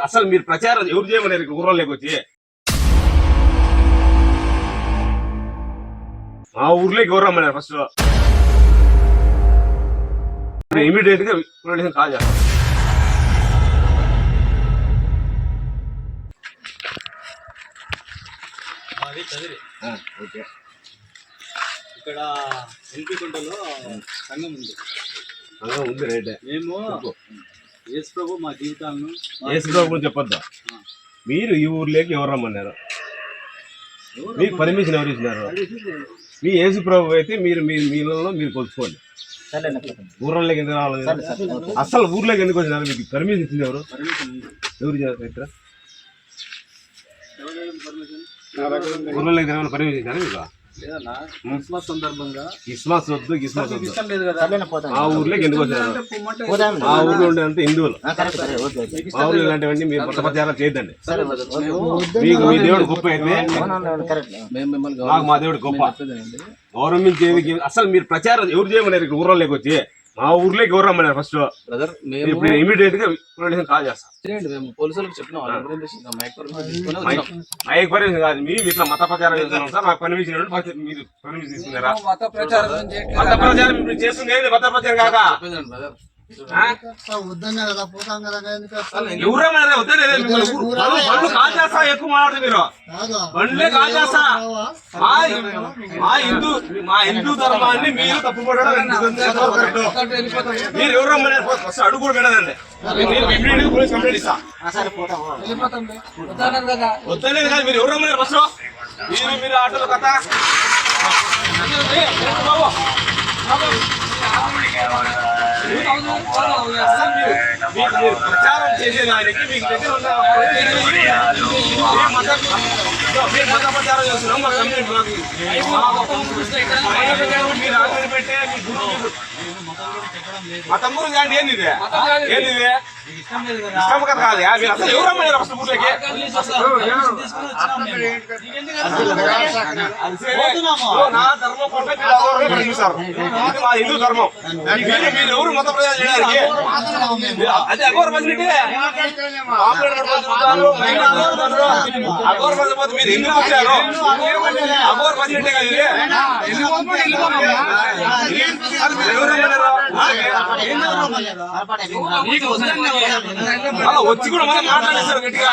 అసలు మీరు ప్రచారం ఎవరు చేయమన్నారు ఇక్కడ ఊర్లోకి వచ్చి? మా ఊర్లోకి ఎవరు రమ్మన్నారు ఫస్ట్ ఇమీడియట్గా పోలీసులు కాల్ చేస్తాం ఓకే. ఇక్కడ ఎల్పి గుంటలో సంఘం ఉంది. ఉంది రైట్. మేము యేసు ప్రభు మా జీవితాలను యేసుబాబు గురించి చెప్పొద్దు? మీరు ఈ ఊర్లోకి ఎవరు రమ్మన్నారు? మీకు పర్మిషన్ ఎవరు ఇచ్చినారు? మీ యేసు ప్రభు అయితే మీరు మీ మీలో మీరు కొలుచుకోండి. ఊర్లోకి ఎందుకు రావాలి? అసలు ఊర్లోకి ఎందుకు వచ్చినారు? మీకు పర్మిషన్ ఇచ్చింది ఎవరు? ఎవరు చేస్తారు ఊర్లోకి పర్మిషన్ ఇచ్చారా మీకు? క్రిస్మస్ సందర్భంగా? కిస్మస్ వద్దు కిస్మస్ వద్దు. ఇష్టం లేదు కదా. ఆ ఊర్లోకి ఎందుకు ఊర్లో హిందువులు. మా ఊర్లో ఇలాంటివన్నీ మీరు కొత్త ప్రచారం చేయొద్దండి. మీకు మీ దేవుడు గొప్ప అయితే మా దేవుడు గొప్ప. గౌరవించేది అసలు మీరు ప్రచారం ఎవరు చేయమన్నారు ఇక్కడ ఊర్లోకి వచ్చి? మా ఊర్లోకి ఎవరు రమ్మన్నారు ఫస్ట్ బ్రదర్ మేము ఇప్పుడు ఇమీడియట్గా పోలీసులు కాల్ చేస్తాం. చేయండి మేము పోలీసులకు చెప్పినాం వాళ్ళ మైక్ పర్మిషన్ మైక్ పర్మిషన్ కాదు మీరు ఇట్లా మత ప్రచారం చేస్తున్నాం సార్ నాకు పర్మిషన్ ఇవ్వండి. మీరు పర్మిషన్ తీసుకున్నారా? మత ప్రచారం మత ప్రచారం చేస్తుంది మత ప్రచారం కాక? బ్రదర్ ఆ? వద్దన్నా కదా పోతాం కదా ఎందుకు వస్తాం? ఎవరు రమ్మన్నారు వద్దే లేదా మిమ్మల్ని ఊరు- బండ్లు- బండ్లు కాల్ చేస్తా ఎక్కువ మాట్లాడుతుంది మీరు కాదు. బండ్లే కాల్ చేస్తా మా మా హిందూ మా హిందూ ధర్మాన్ని మీరు తప్పుపడడం? మీరు ఎవరు రమ్మన్నారు ఫస్ట్ అడుగు కూడా పోలీస్ కంప్లైంట్ ఇస్తా వద్దలేదు కాదు మీరు ఎవరు రమ్మన్నారు ఫస్ట్ మీరు మీరు ఆటోలో కథ బాబు మీకు మీరు ప్రచారం చేసేదానికి మీకు దగ్గర ఉన్న మత- ప్రచారం చేస్తున్నాం మా కంప్లీట్ మాకు మీరు పెట్టే మీ మతం గురించి అంటే ఏంది ఏంది ఇష్టం కదా కదా మీరు అసలు ఎవరు ఊర్లోకి. నీకెందుకు అసలు? ఓ, నా ధర్మం మీరు మా హిందూ ధర్మం మీరు మీరు ఎవరు మత చేయడానికి మీరు అది ఎందుకు వచ్చారు కదా ఇది అది మీరు ఎవరు? అలా వచ్చి కూడా మనం మాట్లాడేస్తారు గట్టిగా.